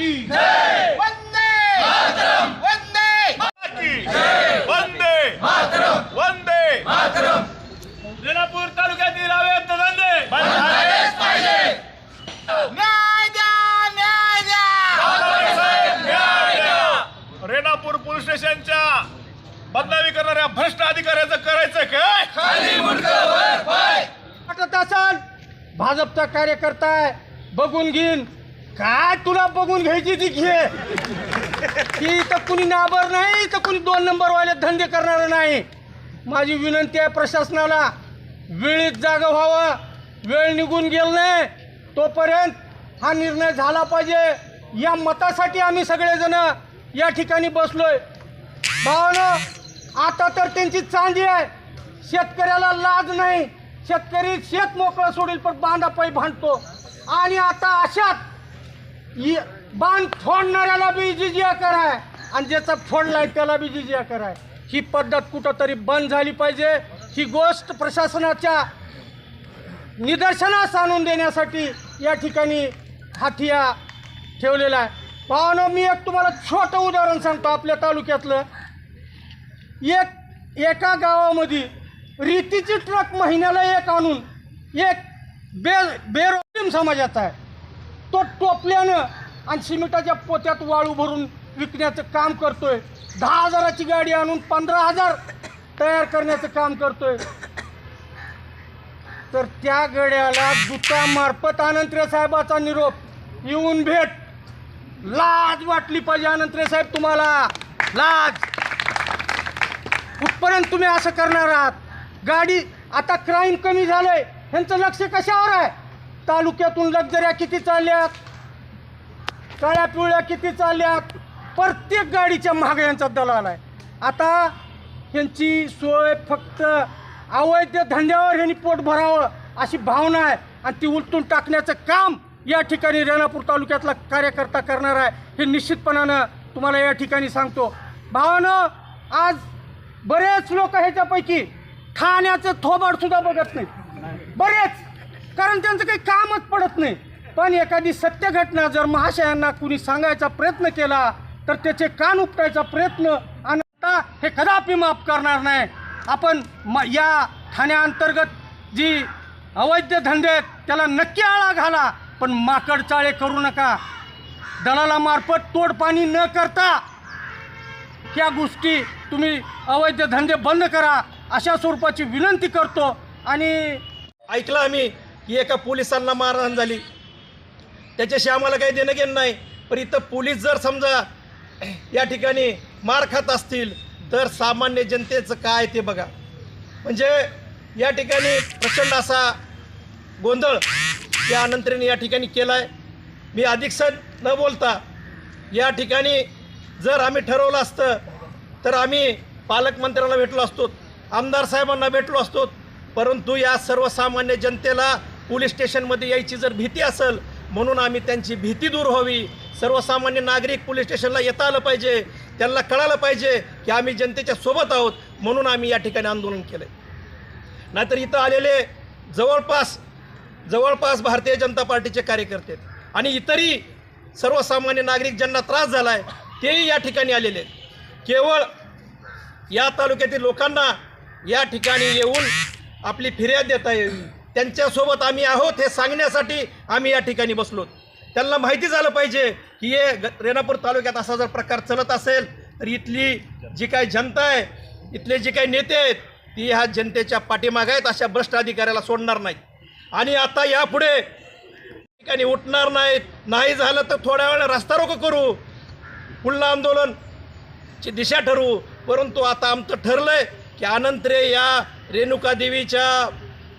की वंदे। वंदे। वंदे। वंदे। रेणापूर तालुक्यातील अवैध धंदे। न्याय द्या न्याय द्या। रेणापूर पोलीस स्टेशनच्या बदनामी करणाऱ्या भ्रष्ट अधिकाऱ्याचं करायचं काय वाटत असाल भाजपचा कार्यकर्ता आहे बघून घेईन. काय तुला बघून घ्यायची ती घे. ती तर कुणी नाबर नाही तर कुणी दोन नंबरवाले धंदे करणार नाही. माझी विनंती आहे प्रशासनाला वेळीत जागा व्हावं. वेळ निघून गेल नाही तोपर्यंत हा निर्णय झाला पाहिजे. या मतासाठी आम्ही सगळेजण या ठिकाणी बसलोय. भावानं आता तर त्यांची चांदी आहे. शेतकऱ्याला लाज नाही. शेतकरी शेत मोकळं सोडेल पण बांधापायी भांडतो. आणि आता अशात ये बांध फोडणाऱ्याला बी जिजिया कराय. आणि ज्याचा फोडलाय त्याला बी जिजिया कराय. ही पद्धत कुठंतरी बंद झाली पाहिजे. ही गोष्ट प्रशासनाच्या निदर्शनास आणून देण्यासाठी या ठिकाणी हाथिया ठेवलेला आहे. पाहणं मी एक तुम्हाला छोटं उदाहरण सांगतो आपल्या तालुक्यातलं. एक एका गावामध्ये रीतीची ट्रक महिन्याला एक आणून एक बे बेरोजम समाजाचा आहे. तो टोपल्यानं आणि सिमेंटाच्या पोत्यात वाळू भरून विकण्याचं काम करतोय. दहा हजाराची गाडी आणून पंधरा हजार तयार करण्याचं काम करतोय. तर त्या गड्याला दुतामार्फत अनंतरे साहेबाचा निरोप. येऊन भेट. लाज वाटली पाहिजे अनंतरे साहेब तुम्हाला. लाज. कुठपर्यंत तुम्ही असं करणार आहात? गाडी आता क्राईम कमी झालंय. ह्यांचं लक्ष कशावर आहे? तालुक्यातून लक्झऱ्या किती चालल्यात? काळ्या पिवळ्या किती चालल्यात? प्रत्येक गाडीच्या महाग यांचा दलाल आहे. आता ह्यांची सोय फक्त अवैध धंद्यावर यांनी पोट भरावं अशी भावना आहे आणि ती उलटून टाकण्याचं काम या ठिकाणी रेणापूर तालुक्यातला कार्यकर्ता करणार आहे. हे निश्चितपणानं तुम्हाला या ठिकाणी सांगतो. भावानं आज बरेच लोक ह्याच्यापैकी ठाण्याचं थोबाडसुद्धा बघत नाही बरेच. कारण त्यांचं काही कामच पडत नाही. पण एखादी सत्य घटना जर महाशयांना कुणी सांगायचा प्रयत्न केला तर त्याचे कान उपटायचा प्रयत्न आणि आता हे कदापि माफ करणार नाही. आपण म या ठाण्याअंतर्गत जी अवैध धंदे आहेत त्याला नक्की आळा घाला पण माकड चाळे करू नका. दलालामार्फत तोडपाणी न करता त्या गोष्टी तुम्ही अवैध धंदे बंद करा अशा स्वरूपाची विनंती करतो आणि ऐकलं आम्ही. की एका पोलिसांना मारहाण झाली. त्याच्याशी आम्हाला काही देणं घेणं नाही. पण इथं पोलीस जर समजा या ठिकाणी मार खात असतील तर सामान्य जनतेचं काय ते बघा. म्हणजे या ठिकाणी प्रचंड असा गोंधळ या अनंतरीने या ठिकाणी केला आहे मी अधिकसर न बोलता या ठिकाणी जर आम्ही ठरवलं असतं तर आम्ही पालकमंत्र्यांना भेटलो असतो आमदार साहेबांना भेटलो असतो. परंतु या सर्वसामान्य जनतेला पोलीस स्टेशनमध्ये यायची जर भीती असेल म्हणून आम्ही त्यांची भीती दूर व्हावी. सर्वसामान्य नागरिक पोलीस स्टेशनला येता आलं पाहिजे. त्यांना कळालं पाहिजे की आम्ही जनतेच्या सोबत आहोत म्हणून आम्ही या ठिकाणी आंदोलन केलं नाहीतर इथं आलेले जवळपास जवळपास भारतीय जनता पार्टीचे कार्यकर्ते आहेत. आणि इतरही सर्वसामान्य नागरिक ज्यांना त्रास झाला आहे तेही या ठिकाणी आलेले आहेत. केवळ या तालुक्यातील लोकांना या ठिकाणी येऊन आपली फिर्याद देता यावी. त्यांच्यासोबत आम्ही आहोत हे सांगण्यासाठी आम्ही या ठिकाणी बसलो. त्यांना माहिती झालं पाहिजे की हे ग- रेणापूर तालुक्यात असा जर प्रकार चलत असेल तर इथली जी काही जनता आहे इथले जे काही नेते आहेत ती ह्या जनतेच्या पाठीमाग आहेत अशा भ्रष्ट अधिकाऱ्याला सोडणार नाहीत. आणि आता यापुढे ठिकाणी उठणार नाहीत नाही झालं तर थोड्या वेळा रस्ता रोको करू. पुन्हा आंदोलनची दिशा ठरवू. परंतु आता आमचं ठरलं आहे की अनंतरे या रेणुका देवीच्या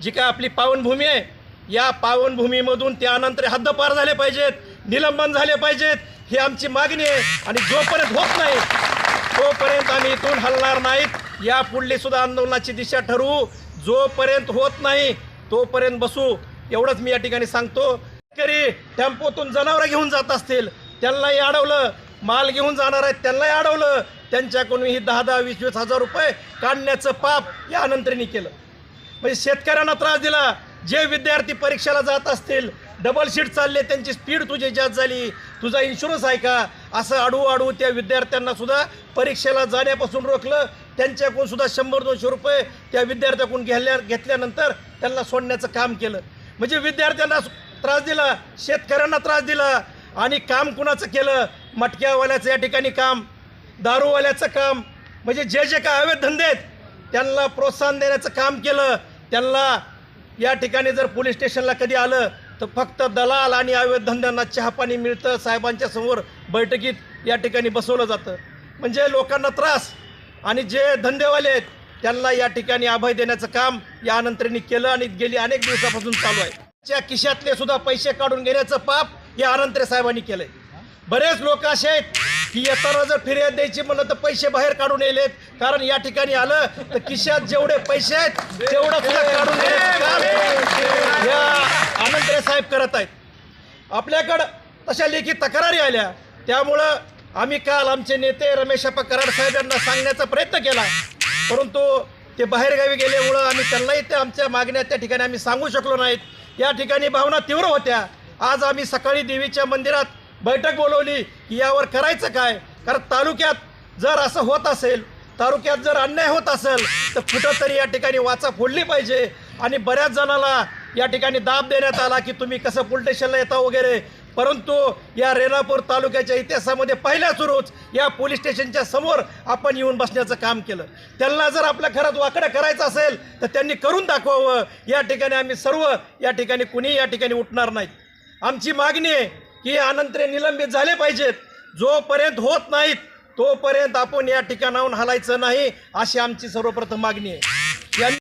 जी काय आपली पावनभूमी आहे या पावनभूमीमधून ते अनंतरे हद्दपार झाले पाहिजेत निलंबन झाले पाहिजेत ही आमची मागणी आहे. आणि जोपर्यंत होत नाही तोपर्यंत आम्ही इथून हलणार नाहीत. या पुढली सुद्धा आंदोलनाची दिशा ठरवू. जोपर्यंत होत नाही तोपर्यंत बसू. एवढंच मी या ठिकाणी सांगतो. शेतकरी टेम्पोतून जनावरं घेऊन जात असतील त्यांनाही अडवलं. माल घेऊन जाणार आहेत त्यांनाही अडवलं. त्यांच्याकडून ही दहा दहा वीस वीस हजार रुपये काढण्याचं पाप या अनंतरीने केलं. म्हणजे शेतकऱ्यांना त्रास दिला. जे विद्यार्थी परीक्षेला जात असतील डबल शीट चालले त्यांची स्पीड तुझी जास्त झाली तुझा इन्शुरन्स आहे का? असं अडवू अडवू त्या विद्यार्थ्यांना सुद्धा परीक्षेला जाण्यापासून रोखलं. त्यांच्याकडून सुद्धा शंभर दोनशे रुपये त्या विद्यार्थ्याकडून घेतल्या घेतल्यानंतर त्यांना सोडण्याचं काम केलं. म्हणजे विद्यार्थ्यांना त्रास दिला शेतकऱ्यांना त्रास दिला आणि काम कुणाचं केलं? मटक्यावाल्याचं या ठिकाणी काम दारूवाल्याचं काम. म्हणजे जे जे काय अवैध धंदे आहेत त्यांना प्रोत्साहन देण्याचं काम केलं. त्यांना या ठिकाणी जर पोलीस स्टेशनला कधी आलं तर फक्त दलाल आणि अवैध धंद्यांना चहापाणी मिळतं साहेबांच्या समोर बैठकीत या ठिकाणी बसवलं जातं. म्हणजे लोकांना त्रास आणि जे धंदेवाले आहेत त्यांना या ठिकाणी अभय देण्याचं काम या अनंतरीने केलं आणि गेली अनेक दिवसापासून चालू आहे. त्या खिशातले सुद्धा पैसे काढून घेण्याचं पाप या अनंतरे साहेबांनी केलंय. बरेच लोक असे आहेत की येताना जर फिर्याद द्यायची म्हणलं तर पैसे बाहेर काढून येलेत. कारण या ठिकाणी आलं तर खिशात जेवढे पैसे आहेत तेवढं सुद्धा काढून या आनंदरे साहेब करत आहेत. आपल्याकडं तशा लेखी तक्रारी आल्या. त्यामुळं आम्ही काल आमचे नेते रमेशप्पा कराड साहेब यांना सांगण्याचा प्रयत्न केला. परंतु ते बाहेरगावी गेल्यामुळं आम्ही त्यांनाही त्या आमच्या मागण्या त्या ठिकाणी आम्ही सांगू शकलो नाहीत. या ठिकाणी भावना तीव्र होत्या. आज आम्ही सकाळी देवीच्या मंदिरात बैठक बोलवली की यावर करायचं काय? कारण तालुक्यात जर असं होत असेल तालुक्यात जर अन्याय होत असेल तर कुठंतरी या ठिकाणी वाचा फोडली पाहिजे. आणि बऱ्याच जणाला या ठिकाणी दाब देण्यात आला की तुम्ही कसं पोलीस येता वगैरे. परंतु या रेणापूर तालुक्याच्या इतिहासामध्ये पहिल्या सुरूच या पोलीस स्टेशनच्या समोर आपण येऊन बसण्याचं काम केलं. त्यांना जर आपल्या घरात वाकडं करायचं असेल तर त्यांनी करून दाखवावं. या ठिकाणी आम्ही सर्व या ठिकाणी कुणीही या ठिकाणी उठणार नाहीत. आमची मागणी आहे की अनंतरे निलंबित झाले पाहिजेत. जोपर्यंत होत नाहीत तोपर्यंत आपण या ठिकाणाहून हलायचं नाही अशी आमची सर्वप्रथम मागणी आहे.